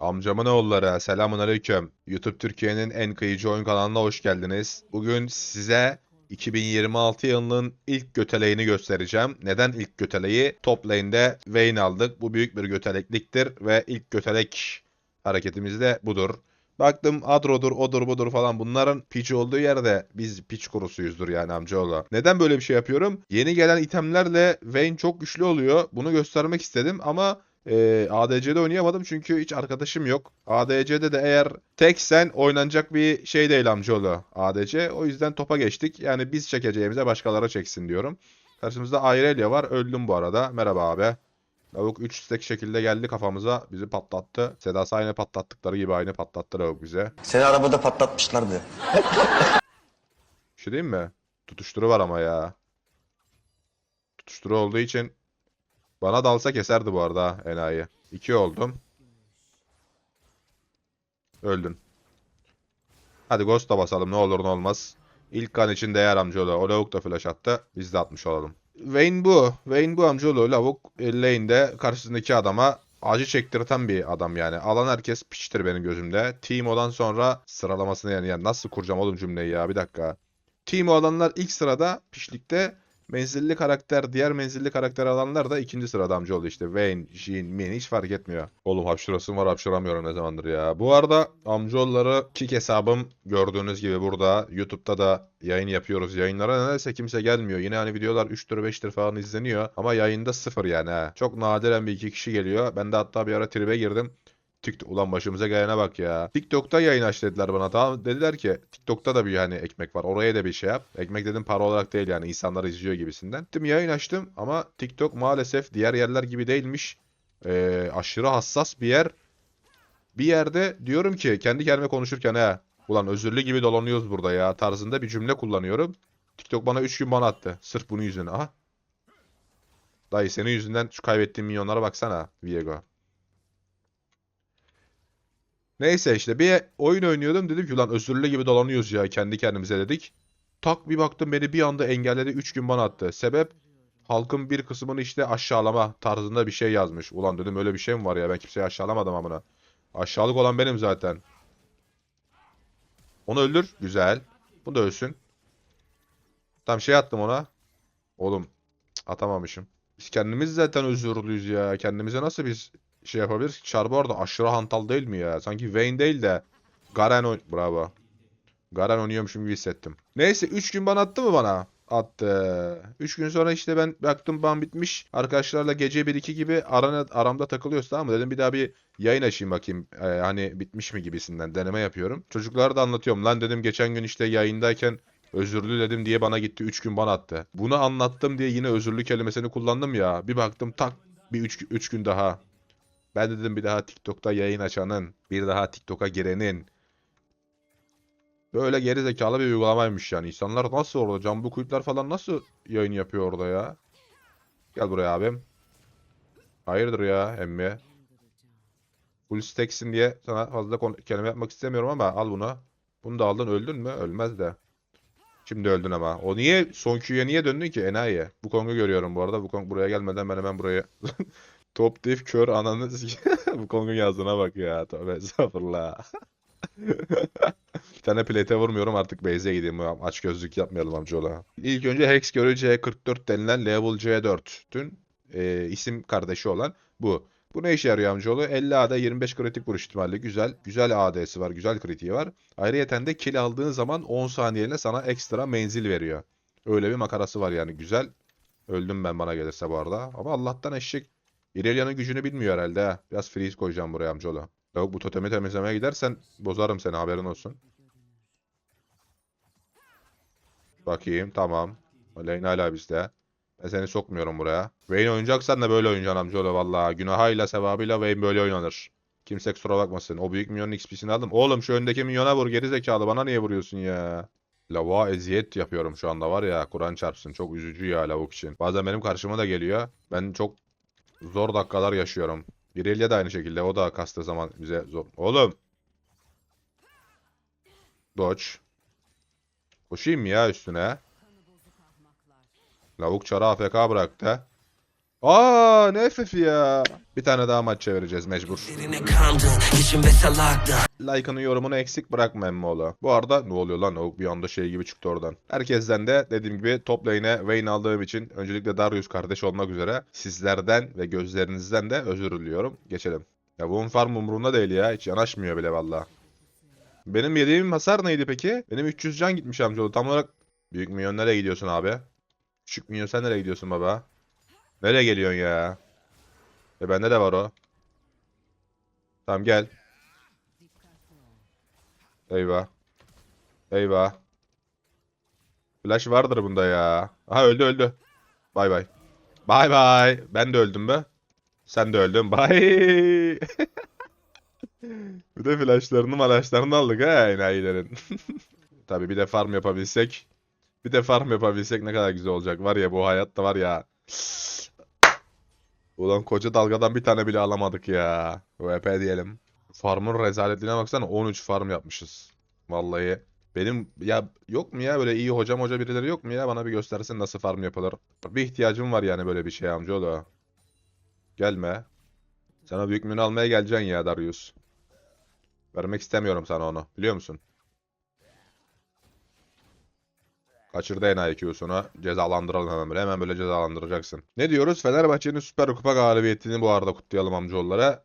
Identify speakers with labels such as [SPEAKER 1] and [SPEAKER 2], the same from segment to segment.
[SPEAKER 1] Amcamın oğulları selamun aleyküm. YouTube Türkiye'nin en kıyıcı oyun kanalına hoş geldiniz. Bugün size 2026 yılının ilk göteleğini göstereceğim. Neden ilk göteleği? Top lane'de Vayne aldık. Bu büyük bir götelekliktir ve ilk götelek hareketimiz de budur. Baktım Adro'dur, odur budur falan bunların piç olduğu yerde biz piç kurusuyuzdur yani amcaoğlu. Neden böyle bir şey yapıyorum? Yeni gelen itemlerle Vayne çok güçlü oluyor. Bunu göstermek istedim ama e, ADC'de oynayamadım çünkü hiç arkadaşım yok. ADC'de de eğer tek sen oynanacak bir şey değil amcaoğlu ADC. O yüzden topa geçtik. Yani biz çekeceğimize başkaları çeksin diyorum. Karşımızda Irelia var. Öldüm bu arada. Merhaba abi. Lavuk 3 stack şekilde geldi kafamıza. Bizi patlattı. Sedası aynı patlattıkları gibi aynı patlattı Lavuk bize.
[SPEAKER 2] Seni arabada patlatmışlardı.
[SPEAKER 1] Bir şey diyeyim mi? Tutuşturu var ama ya. Tutuşturu olduğu için bana dalsa keserdi bu arada enayi. 2 oldum. Öldün. Hadi Ghost'a basalım ne olur ne olmaz. İlk kan için değer amcaoğlu. O lavuk da flash attı. Biz de atmış olalım. Vayne bu. Vayne bu amcaoğlu. Lavuk lane'de karşısındaki adama acı çektirten bir adam yani. Alan herkes piçtir benim gözümde. Teemo'dan sonra sıralamasını yani, yani nasıl kuracağım oğlum cümleyi ya bir dakika. Teemo alanlar ilk sırada pişlikte menzilli karakter diğer menzilli karakter alanlar da ikinci sırada amcaoğlu işte. Vayne, Jhin, Min hiç fark etmiyor. Oğlum hapşırasım var hapşıramıyorum ne zamandır ya. Bu arada amcaoğulları kick hesabım gördüğünüz gibi burada YouTube'da da yayın yapıyoruz. Yayınlara nedense kimse gelmiyor. Yine hani videolar 3'tür 5'tir falan izleniyor. Ama yayında sıfır yani ha. Çok nadiren bir iki kişi geliyor. Ben de hatta bir ara tribe girdim. TikTok ulan başımıza gelene bak ya. TikTok'ta yayın aç dediler bana. Tamam dediler ki TikTok'ta da bir hani ekmek var. Oraya da bir şey yap. Ekmek dedim para olarak değil yani insanlar izliyor gibisinden. Gittim yayın açtım ama TikTok maalesef diğer yerler gibi değilmiş. Ee, aşırı hassas bir yer. Bir yerde diyorum ki kendi kendime konuşurken he. Ulan özürlü gibi dolanıyoruz burada ya tarzında bir cümle kullanıyorum. TikTok bana 3 gün bana attı. Sırf bunun yüzüne. Aha. Dayı senin yüzünden şu kaybettiğim milyonlara baksana Viego. Neyse işte bir oyun oynuyordum dedim ki ulan özürlü gibi dolanıyoruz ya kendi kendimize dedik. Tak bir baktım beni bir anda engelledi 3 gün bana attı. Sebep halkın bir kısmını işte aşağılama tarzında bir şey yazmış. Ulan dedim öyle bir şey mi var ya ben kimseyi aşağılamadım amına. Aşağılık olan benim zaten. Onu öldür. Güzel. Bu da ölsün. Tam şey attım ona. Oğlum atamamışım. Biz kendimiz zaten özürlüyüz ya. Kendimize nasıl biz şey yapabiliriz? Char bu arada aşırı hantal değil mi ya? Sanki Vayne değil de Garen oyn... Bravo. Garen oynuyormuşum gibi hissettim. Neyse 3 gün bana attı mı bana? Attı. 3 gün sonra işte ben baktım ban bitmiş. Arkadaşlarla gece 1-2 gibi arana, aramda takılıyoruz tamam mı? Dedim bir daha bir yayın açayım bakayım. Ee, hani bitmiş mi gibisinden deneme yapıyorum. Çocuklara da anlatıyorum. Lan dedim geçen gün işte yayındayken özürlü dedim diye bana gitti 3 gün bana attı. Bunu anlattım diye yine özürlü kelimesini kullandım ya. Bir baktım tak bir 3 3 gün daha. Ben dedim bir daha TikTok'ta yayın açanın, bir daha TikTok'a girenin. Böyle geri zekalı bir uygulamaymış yani. İnsanlar nasıl orada, Canbu Kuyutlar falan nasıl yayın yapıyor orada ya? Gel buraya abim. Hayırdır ya emmi? Full stacksin diye sana fazla kelime yapmak istemiyorum ama al bunu. Bunu da aldın öldün mü? Ölmez de. Şimdi öldün ama. O niye son Q'ya niye döndün ki enayi? Bu Kong'u görüyorum bu arada. Bu Kong buraya gelmeden ben hemen buraya Top diff kör ananı sik- Bu Kong'un yazdığına bak ya. Tövbe estağfurullah. Bir tane plate vurmuyorum artık base'e gideyim. Aç gözlük yapmayalım amcaoğlu. İlk önce Hex Körü C44 denilen Level C4'tün e, isim kardeşi olan bu. Bu ne işe yarıyor amcaoğlu? 50 AD 25 kritik vuruş ihtimali güzel. Güzel AD'si var. Güzel kritiği var. Ayrıyeten de kill aldığın zaman 10 saniyeliğine sana ekstra menzil veriyor. Öyle bir makarası var yani. Güzel. Öldüm ben bana gelirse bu arada. Ama Allah'tan eşek İrelia'nın gücünü bilmiyor herhalde ha. Biraz freeze koyacağım buraya amcaoğlu. Yok bu totemi temizlemeye gidersen bozarım seni haberin olsun. Bakayım tamam. Lane hala bizde. Ben seni sokmuyorum buraya. Vayne oynayacaksan da böyle oynayacaksın amcaoğlu valla. Günahıyla sevabıyla Vayne böyle oynanır. Kimse kusura bakmasın. O büyük minyonun XP'sini aldım. Oğlum şu öndeki minyona vur geri. Bana niye vuruyorsun ya? Lavuğa eziyet yapıyorum şu anda var ya. Kur'an çarpsın. Çok üzücü ya lavuk için. Bazen benim karşıma da geliyor. Ben çok zor dakikalar yaşıyorum. Irelia da aynı şekilde. O da kastığı zaman bize zor. Oğlum. Dodge. Koşayım ya üstüne? Lavuk çarı AFK bıraktı. Aa ne FF ya. Bir tane daha maç çevireceğiz mecbur. Like'ını yorumunu eksik bırakma emmoğlu. Bu arada ne oluyor lan o bir anda şey gibi çıktı oradan. Herkesten de dediğim gibi top lane'e Vayne aldığım için öncelikle Darius kardeş olmak üzere sizlerden ve gözlerinizden de özür diliyorum. Geçelim. Ya bu farm umurumda değil ya. Hiç yanaşmıyor bile valla. Benim yediğim hasar neydi peki? Benim 300 can gitmiş amcaoğlu. Tam olarak büyük milyon nereye gidiyorsun abi? Küçük milyon sen nereye gidiyorsun baba? Nereye geliyorsun ya? E bende de var o. Tamam gel. Eyvah. Eyvah. Flash vardır bunda ya. Aha öldü öldü. Bay bay. Bay bay. Ben de öldüm be. Sen de öldün. Bay. bir de flashlarını malashlarını aldık ha enayilerin. Tabi bir de farm yapabilsek. Bir de farm yapabilsek ne kadar güzel olacak. Var ya bu hayatta var ya. Ulan koca dalgadan bir tane bile alamadık ya. VP diyelim. Farmın rezaletliğine baksana 13 farm yapmışız. Vallahi. Benim ya yok mu ya böyle iyi hocam hoca birileri yok mu ya bana bir göstersin nasıl farm yapılır. Bir ihtiyacım var yani böyle bir şey amcaoğlu. Gelme. Sana büyük münü almaya geleceksin ya Darius. Vermek istemiyorum sana onu biliyor musun? Kaçırdı enayi Q'sunu. Cezalandıralım hemen böyle. Hemen böyle cezalandıracaksın. Ne diyoruz? Fenerbahçe'nin Süper Kupa galibiyetini bu arada kutlayalım amcaoğullara.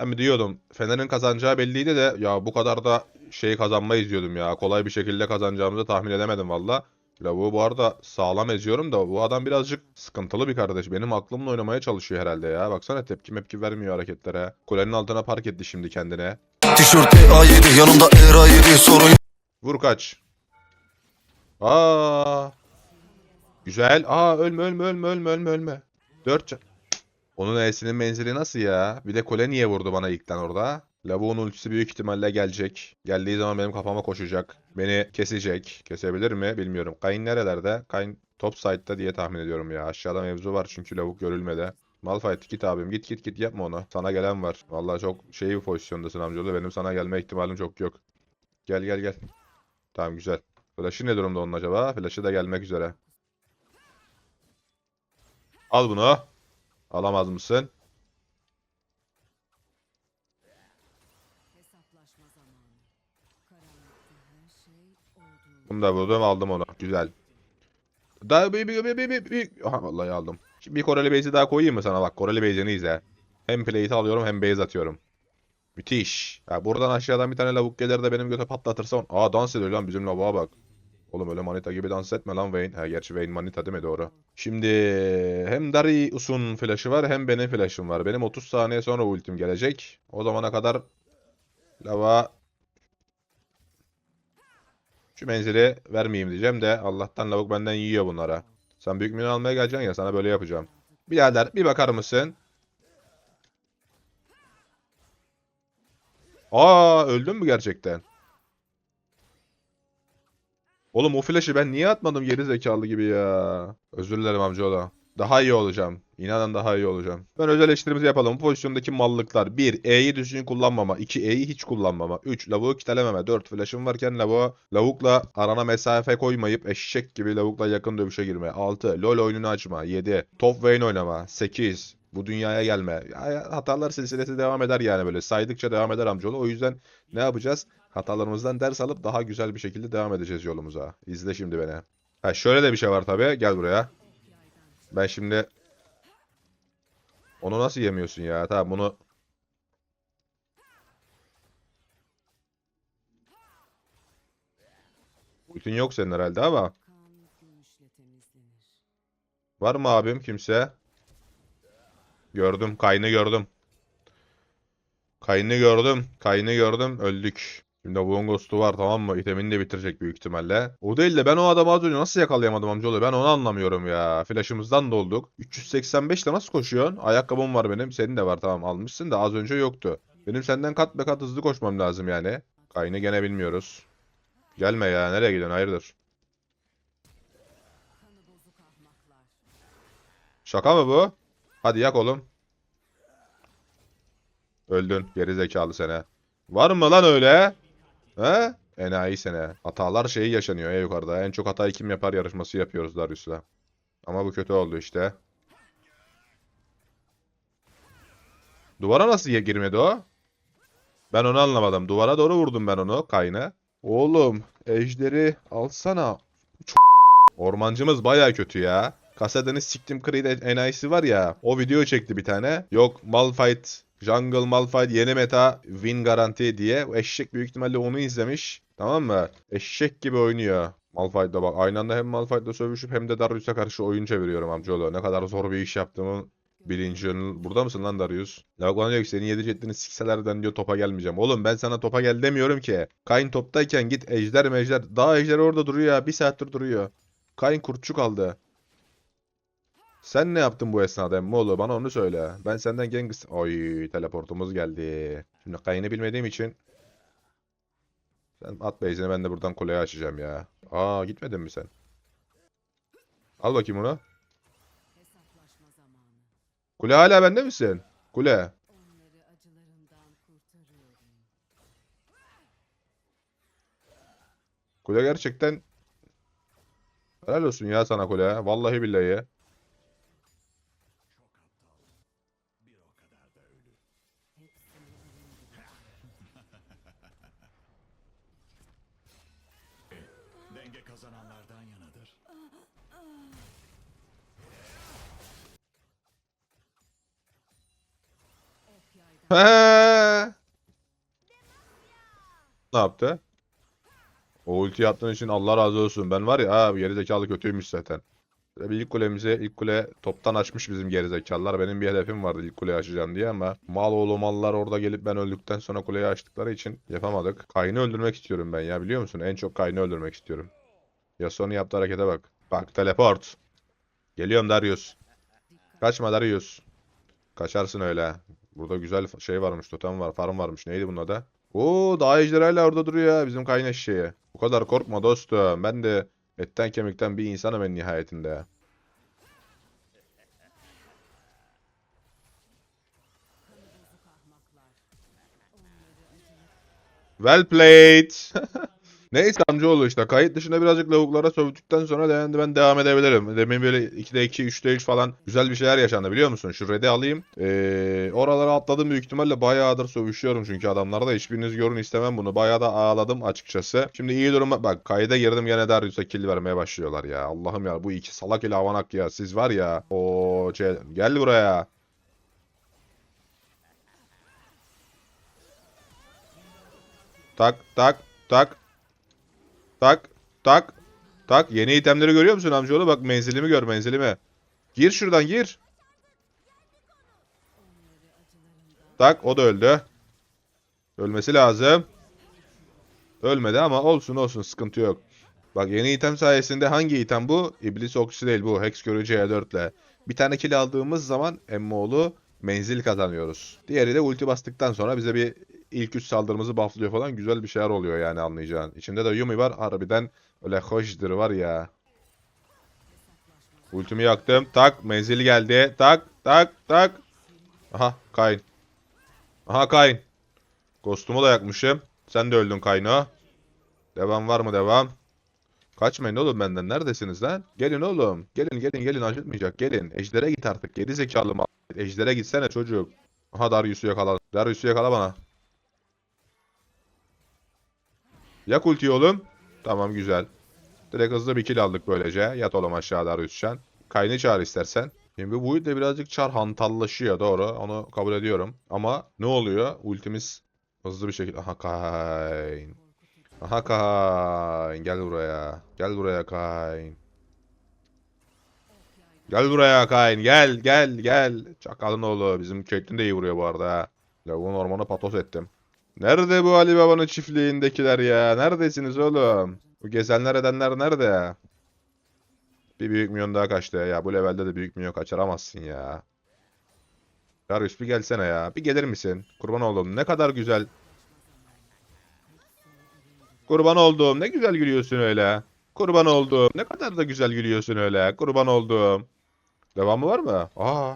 [SPEAKER 1] Ben diyordum. Fener'in kazanacağı belliydi de ya bu kadar da şey kazanmayız diyordum ya. Kolay bir şekilde kazanacağımızı tahmin edemedim valla. Ya bu arada sağlam eziyorum da bu adam birazcık sıkıntılı bir kardeş. Benim aklımla oynamaya çalışıyor herhalde ya. Baksana tepki mepki vermiyor hareketlere. Kulenin altına park etti şimdi kendine.
[SPEAKER 3] Tişört A7 yanımda Era 7 sorun
[SPEAKER 1] Vur kaç. Aa. Güzel. Aa ölme ölme ölme ölme ölme ölme. 4 can. Onun E'sinin menzili nasıl ya? Bir de kule niye vurdu bana ilkten orada? Lavuğun ultisi büyük ihtimalle gelecek. Geldiği zaman benim kafama koşacak. Beni kesecek. Kesebilir mi? Bilmiyorum. Kayn nerelerde? Kayn top side'da diye tahmin ediyorum ya. Aşağıda mevzu var çünkü lavuk görülmedi. Malphite git abim git git git yapma onu. Sana gelen var. Vallahi çok şey bir pozisyondasın amcaoğlu. Benim sana gelme ihtimalim çok yok. Gel gel gel. Tamam güzel. Flash'ı ne durumda onun acaba? Flash'ı da gelmek üzere. Al bunu. Alamaz mısın? Bunu da vurdum aldım onu. Güzel. Daha bir bir bir bir bir bir. Aha vallahi aldım. Şimdi bir Koreli base'i daha koyayım mı sana bak. Koreli base'ini izle. Hem plate alıyorum hem base atıyorum. Müthiş. Ya buradan aşağıdan bir tane lavuk gelir de benim göte patlatırsa on... Aa dans ediyor lan bizim lavuğa bak. Oğlum öyle manita gibi dans etme lan Vayne. Ha gerçi Vayne manita değil mi doğru. Şimdi hem Darius'un flash'ı var hem benim flash'ım var. Benim 30 saniye sonra ultim gelecek. O zamana kadar lava şu menzili vermeyeyim diyeceğim de Allah'tan lavuk benden yiyor bunlara. Sen büyük mini almaya geleceksin ya sana böyle yapacağım. Birader bir bakar mısın? Aa öldün mü gerçekten? Oğlum o flash'ı ben niye atmadım geri zekalı gibi ya. Özür dilerim amcaoğlu. Daha iyi olacağım. İnanın daha iyi olacağım. Ben özel eleştirimizi yapalım. Bu pozisyondaki mallıklar. 1. E'yi düzgün kullanmama. 2. E'yi hiç kullanmama. 3. Lavuğu kitelememe. 4. Flash'ım varken lavuğa, lavukla arana mesafe koymayıp eşek gibi lavukla yakın dövüşe girme. 6. LoL oyununu açma. 7. Top Vayne oynama. 8. Bu dünyaya gelme. Hatalar silsilesi devam eder yani böyle. Saydıkça devam eder amcaoğlu. O yüzden ne yapacağız? Hatalarımızdan ders alıp daha güzel bir şekilde devam edeceğiz yolumuza. İzle şimdi beni. Ha şöyle de bir şey var tabii. Gel buraya. Ben şimdi onu nasıl yemiyorsun ya? Tamam bunu Ultin yok senin herhalde ama var mı abim kimse? Gördüm, kayını gördüm. Kayını gördüm, kayını gördüm, öldük. Şimdi bu Ghost'u var tamam mı? İtemini de bitirecek büyük ihtimalle. O değil de ben o adamı az önce nasıl yakalayamadım amcaoğlu? Ben onu anlamıyorum ya. Flash'ımızdan dolduk. 385 ile nasıl koşuyorsun? Ayakkabım var benim. Senin de var tamam almışsın da az önce yoktu. Benim senden kat be kat hızlı koşmam lazım yani. Kayını gene bilmiyoruz. Gelme ya. Nereye gidiyorsun? Hayırdır? Şaka mı bu? Hadi yak oğlum. Öldün. Geri zekalı sene. Var mı lan öyle? He? Enayi sene. Hatalar şeyi yaşanıyor ya yukarıda. En çok hatayı kim yapar yarışması yapıyoruz Darius'la. Ama bu kötü oldu işte. Duvara nasıl girmedi o? Ben onu anlamadım. Duvara doğru vurdum ben onu kayna. Oğlum ejderi alsana. Çok... Ormancımız baya kötü ya. Kasadeniz siktim Creed enayisi var ya. O video çekti bir tane. Yok Malphite Jungle Malphite yeni meta win garanti diye. Eşek büyük ihtimalle onu izlemiş. Tamam mı? Eşek gibi oynuyor. Malphite'da bak. Aynı anda hem Malphite'da sövüşüp hem de Darius'a karşı oyun çeviriyorum amcaoğlu. Ne kadar zor bir iş yaptığımı bilincin. Burada mısın lan Darius? Lavuk diyor ki senin yedi ceddini sikselerden diyor topa gelmeyeceğim. Oğlum ben sana topa gel demiyorum ki. Kayn toptayken git ejder mejder. Daha ejder orada duruyor ya. Bir saattir duruyor. Kayn kurtçuk aldı. Sen ne yaptın bu esnada Emmoğlu? Bana onu söyle. Ben senden Genghis... Oy teleportumuz geldi. Şimdi Kayn'ı bilmediğim için... Sen at base'ini ben de buradan kuleye açacağım ya. Aa gitmedin mi sen? Al bakayım onu. Kule hala bende misin? Kule. Kule gerçekten... Helal olsun ya sana kule. Vallahi billahi. Ne yaptı? O ulti yaptığın için Allah razı olsun. Ben var ya gerizekalı kötüymüş zaten. Bir ilk kulemizi ilk kule toptan açmış bizim gerizekalılar. Benim bir hedefim vardı ilk kuleyi açacağım diye ama mal oğlu mallar orada gelip ben öldükten sonra kuleyi açtıkları için yapamadık. Kayn'ı öldürmek istiyorum ben ya biliyor musun? En çok Kayn'ı öldürmek istiyorum. Yasuo'nun yaptığı harekete bak. Bak teleport. Geliyorum Darius. Kaçma Darius. Kaçarsın öyle. Burada güzel şey varmış, totem var, farm varmış. Neydi bunun adı? Oo, daha ejder hala orada duruyor ya bizim kaynaş şeyi. Bu kadar korkma dostum. Ben de etten kemikten bir insanım en nihayetinde. Well played. Neyse amcaoğlu işte kayıt dışında birazcık lavuklara sövdükten sonra de ben devam edebilirim. Demin böyle 2'de 2, 3'de 3 falan güzel bir şeyler yaşandı biliyor musun? Şu red'i alayım. Ee, oralara atladım büyük ihtimalle bayağıdır sövüşüyorum çünkü adamlarda hiçbiriniz görün istemem bunu. Bayağı da ağladım açıkçası. Şimdi iyi duruma bak kayda girdim gene Darius'a kill vermeye başlıyorlar ya. Allah'ım ya bu iki salak ile avanak ya siz var ya. O şey, gel buraya. Tak tak tak. Tak tak tak. Yeni itemleri görüyor musun amcaoğlu? Bak menzilimi gör menzilimi. Gir şuradan gir. Tak o da öldü. Ölmesi lazım. Ölmedi ama olsun olsun sıkıntı yok. Bak yeni item sayesinde hangi item bu? İblis okçusu değil bu. Hex görücü E4 ile. Bir tane kill aldığımız zaman Emmoğlu menzil kazanıyoruz. Diğeri de ulti bastıktan sonra bize bir ilk üç saldırımızı bufflıyor falan. Güzel bir şeyler oluyor yani anlayacağın. İçinde de Yumi var. Harbiden öyle hoşdur var ya. Ultimi yaktım. Tak menzil geldi. Tak tak tak. Aha Kayn. Aha Kayn. Ghost'umu da yakmışım. Sen de öldün Kayno. Devam var mı devam? Kaçmayın oğlum benden. Neredesiniz lan? Gelin oğlum. Gelin gelin gelin acıtmayacak. Gelin. Ejder'e git artık. Geri zekalı mal. Ejder'e gitsene çocuk. Aha Darius'u yakala. Darius'u yakala bana. Yak ultiyi oğlum. Tamam güzel. Direkt hızlı bir kill aldık böylece. Yat oğlum aşağı Darius'can. Kaynı çağır istersen. Şimdi bu de birazcık çar hantallaşıyor doğru. Onu kabul ediyorum. Ama ne oluyor? Ultimiz hızlı bir şekilde... Aha Kayn. Aha Kayn. Gel buraya. Gel buraya Kayn. Gel buraya Kayn. Gel gel gel. Çakalın oğlu. Bizim Caitlyn de iyi vuruyor bu arada. Lavuğun ormanı patos ettim. Nerede bu Ali Baba'nın çiftliğindekiler ya? Neredesiniz oğlum? Bu gezenler edenler nerede? Bir büyük milyon daha kaçtı ya. Bu levelde de büyük milyon kaçıramazsın ya. Darius bir gelsene ya. Bir gelir misin? Kurban oldum. Ne kadar güzel. Kurban olduğum. Ne güzel gülüyorsun öyle. Kurban olduğum. Ne kadar da güzel gülüyorsun öyle. Kurban olduğum. Devamı var mı? Aa.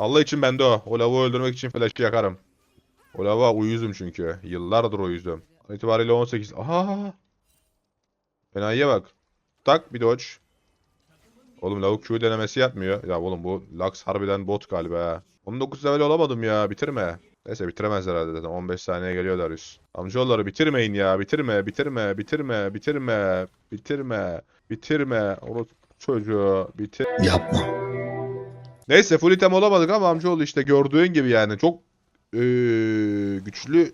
[SPEAKER 1] Allah için bende o. O lavuğu öldürmek için flash'ı yakarım. O lavuğa uyuzum çünkü. Yıllardır uyuzum. An itibariyle 18. Aha. Enayiye bak. Tak bir dodge. Oğlum lavuk Q denemesi yapmıyor. Ya oğlum bu Lux harbiden bot galiba ha. 19 level olamadım ya bitirme. Neyse bitiremez herhalde zaten 15 saniye geliyor Darius. Amcaoğulları bitirmeyin ya bitirme bitirme bitirme bitirme bitirme bitirme. Onu çocuğu bitir.
[SPEAKER 3] Yapma
[SPEAKER 1] Neyse full item olamadık ama amcaoğlu işte gördüğün gibi yani çok eee, güçlü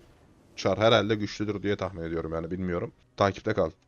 [SPEAKER 1] çar herhalde güçlüdür diye tahmin ediyorum yani bilmiyorum. Takipte kal.